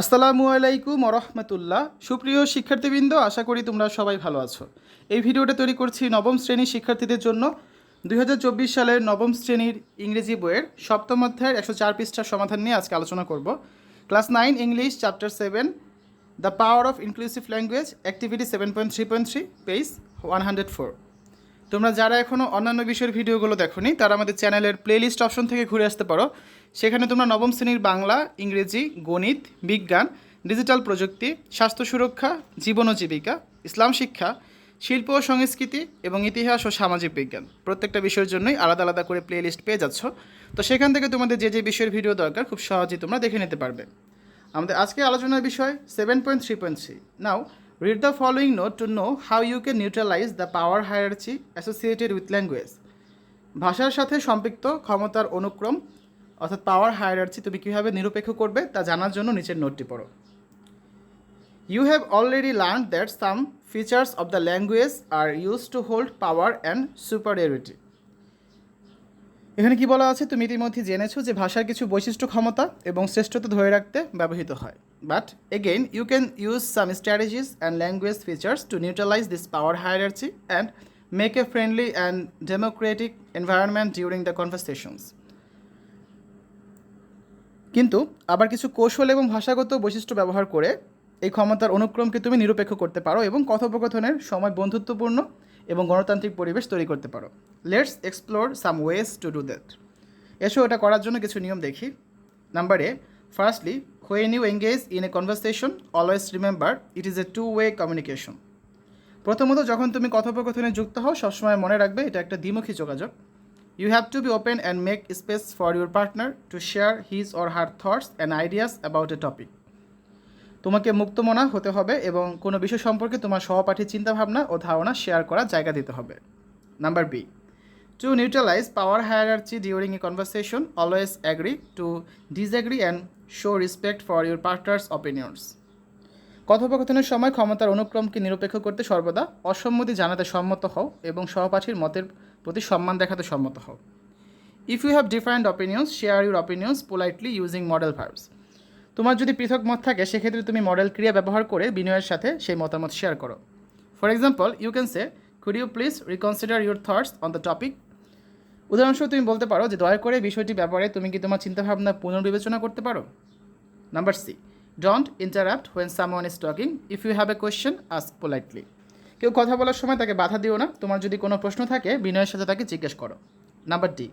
আসসালামু আলাইকুম রহমতুল্লাহ সুপ্রিয় শিক্ষার্থীবৃন্দ, আশা করি তোমরা সবাই ভালো আছো। এই ভিডিওটা তৈরি করছি নবম শ্রেণির শিক্ষার্থীদের জন্য। দু হাজার চব্বিশ সালের নবম শ্রেণির ইংরেজি বইয়ের সপ্তম অধ্যায়ের একশো চার পৃষ্ঠার সমাধান নিয়ে আজকে আলোচনা করব। Class nine, English, chapter seven, the power of inclusive language, activity seven point three point three, page one hundred four. তোমরা যারা এখনও অন্যান্য বিষয়ের ভিডিওগুলো দেখোনি, তারা আমাদের চ্যানেলের প্লেলিস্ট অপশন থেকে ঘুরে আসতে পারো। সেখানে তোমরা নবম শ্রেণির বাংলা, ইংরেজি, গণিত, বিজ্ঞান ডিজিটাল প্রযুক্তি, স্বাস্থ্য সুরক্ষা, জীবন ও জীবিকা, ইসলাম শিক্ষা, শিল্প ও সংস্কৃতি এবং ইতিহাস ও সামাজিক বিজ্ঞান। প্রত্যেকটা বিষয়ের জন্যই আলাদা আলাদা করে প্লেলিস্ট পেয়ে যাচ্ছ। তো সেখান থেকে তোমাদের যে যে বিষয়ের ভিডিও দরকার, খুব সহজেই তোমরা দেখে নিতে পারবে। আমাদের আজকে আলোচনার বিষয় seven point three point three now read the following note to know how you can neutralise the power hierarchy associated with language ভাষার সাথে সম্পৃক্ত ক্ষমতার অনুক্রম, অর্থাৎ পাওয়ার হায়ারার্চি তুমি কীভাবে নিরপেক্ষ করবে তা জানার জন্য নিচের নোটটি পড়ো। You have already learn that some features of the language are use to hold power and superiority এখানে কি বলা আছে? তুমি ইতিমধ্যে জেনেছো যে ভাষার কিছু বৈশিষ্ট্য ক্ষমতা এবং শ্রেষ্ঠতা ধরে রাখতে ব্যবহৃত হয়। But again you can use some strategies and language features to neutralise this power hierarchy and make a friendly and democratic environment during the conversations কিন্তু আবার কিছু কৌশল এবং ভাষাগত বৈশিষ্ট্য ব্যবহার করে এই ক্ষমতার অনুক্রমকে তুমি নিরপেক্ষ করতে পারো এবং কথোপকথনের সময় বন্ধুত্বপূর্ণ এবং গণতান্ত্রিক পরিবেশ তৈরি করতে পারো। Let's explore some ways to do that এসো, এটা করার জন্য কিছু নিয়ম দেখি। Number A firstly when you engage in a conversation always remember it is a two way communication প্রথমত, যখন তুমি কথোপকথনে যুক্ত হও, সবসময় মনে রাখবে এটা একটা দ্বিমুখী যোগাযোগ। You have to be open and make space for your partner to share his or her thoughts and ideas about a topic. তোমাকে মুক্তমনা হতে হবে এবং কোনো বিষয় সম্পর্কে তোমার সহপাঠীর চিন্তাভাবনা ও ধারণা শেয়ার করার জায়গা দিতে হবে। Number B to neutralise power hierarchy during a conversation always agree to disagree and show respect for your partner's opinions কথোপকথনের সময় ক্ষমতার অনুক্রমকে নিরপেক্ষ করতে সর্বদা অসম্মতি জানাতে সম্মত হও এবং সহপাঠীর মতের প্রতি সম্মান দেখাতে সম্মত হও। If you have different opinions share your opinions politely using modal verbs তোমার যদি পৃথক মত থাকে, সেক্ষেত্রে তুমি মডেল ক্রিয়া ব্যবহার করে বিনয়ের সাথে সেই মতামত শেয়ার করো। For example you can say could you please reconsider your thoughts on the topic উদাহরণস্বরূপ তুমি বলতে পারো যে, দয়া করে বিষয়টি ব্যাপারে তুমি কি তোমার চিন্তাভাবনা পুনর্বিবেচনা করতে পারো? Number C don't interrupt when someone is talking if you have a question ask politely কেউ কথা বলার সময় তাকে বাধা দিও না, তোমার যদি কোনো প্রশ্ন থাকে, বিনয়ের সাথে তাকে জিজ্ঞেস করো। Number D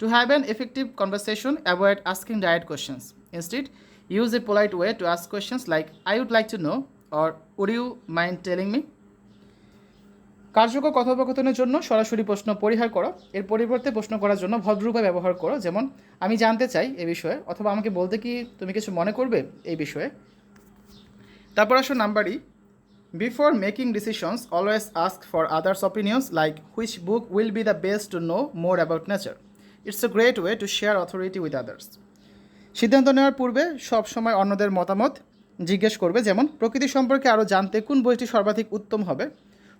to have an effective conversation avoid asking direct questions instead use a polite way to ask questions like I would like to know or would you mind telling me কার্যকর কথোপকথনের জন্য সরাসরি প্রশ্ন পরিহার করো। এর পরিবর্তে প্রশ্ন করার জন্য ভদ্ররূপে ব্যবহার করো। যেমন, আমি জানতে চাই এ বিষয়ে, অথবা আমাকে বলতে কি তুমি কিছু মনে করবে এই বিষয়ে? তারপর আসো number E before making decisions always ask for others opinions like which book will be the best to know more about nature it's a great way to share authority with others সিদ্ধান্ত নেওয়ার পূর্বে সবসময় অন্যদের মতামত জিজ্ঞেস করবে, যেমন, প্রকৃতি সম্পর্কে আরও জানতে কোন বইটি সর্বাধিক উত্তম হবে?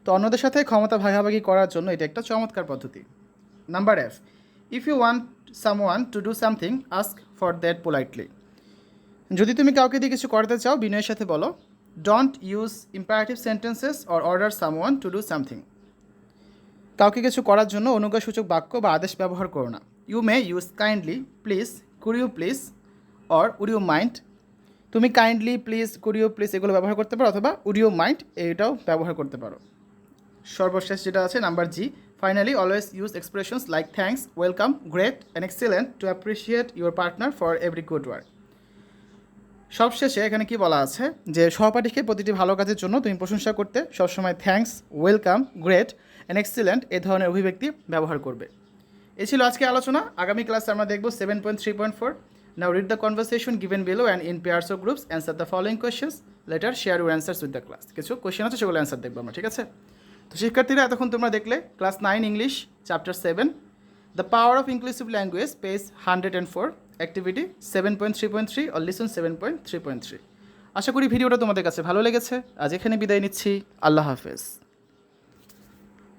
তো অন্যদের সাথে ক্ষমতা ভাগাভাগি করার জন্য এটা একটা চমৎকার পদ্ধতি। Number F if you want someone to do something ask for that politely যদি তুমি কাউকে দিয়ে কিছু করতে চাও, বিনয়ের সাথে বলো don't use imperative sentences or order someone to do something কাউকে কিছু করার জন্য অনুজ্ঞাসূচক বাক্য বা আদেশ ব্যবহার করো না। You may use kindly please could you please or would you mind তুমি kindly please could you please এগুলো ব্যবহার করতে পারো অথবা উড ইউ মাইন্ড এটাও ব্যবহার করতে পারো। সর্বশেষ যেটা আছে number G finally always use expressions like thanks welcome great and excellent to appreciate your partner for every good work সবশেষে এখানে কি বলা আছে? যে সহপাঠীকে প্রতিটি ভালো কাজের জন্য তুমি প্রশংসা করতে সবসময় thanks welcome great and excellent এ ধরনের অভিব্যক্তি ব্যবহার করবে। এ ছিল আজকে আলোচনা। আগামী ক্লাসে আমরা দেখব seven point three point four now read the conversation given below and in pairs of groups answer the following questions later share your answers with the class কিছু কোয়েশ্চেন আছে, সেগুলো অ্যান্সার দেখব আমরা, ঠিক আছে? তো শিক্ষার্থীরা, এতক্ষণ তোমরা দেখলে class nine English chapter seven the power of inclusive language page hundred and four activity seven point three point three or listen seven point three point three আশা করি ভিডিওটা তোমাদের কাছে ভালো লেগেছে। আজ এখানে বিদায় নিচ্ছি। আল্লাহ হাফেজ।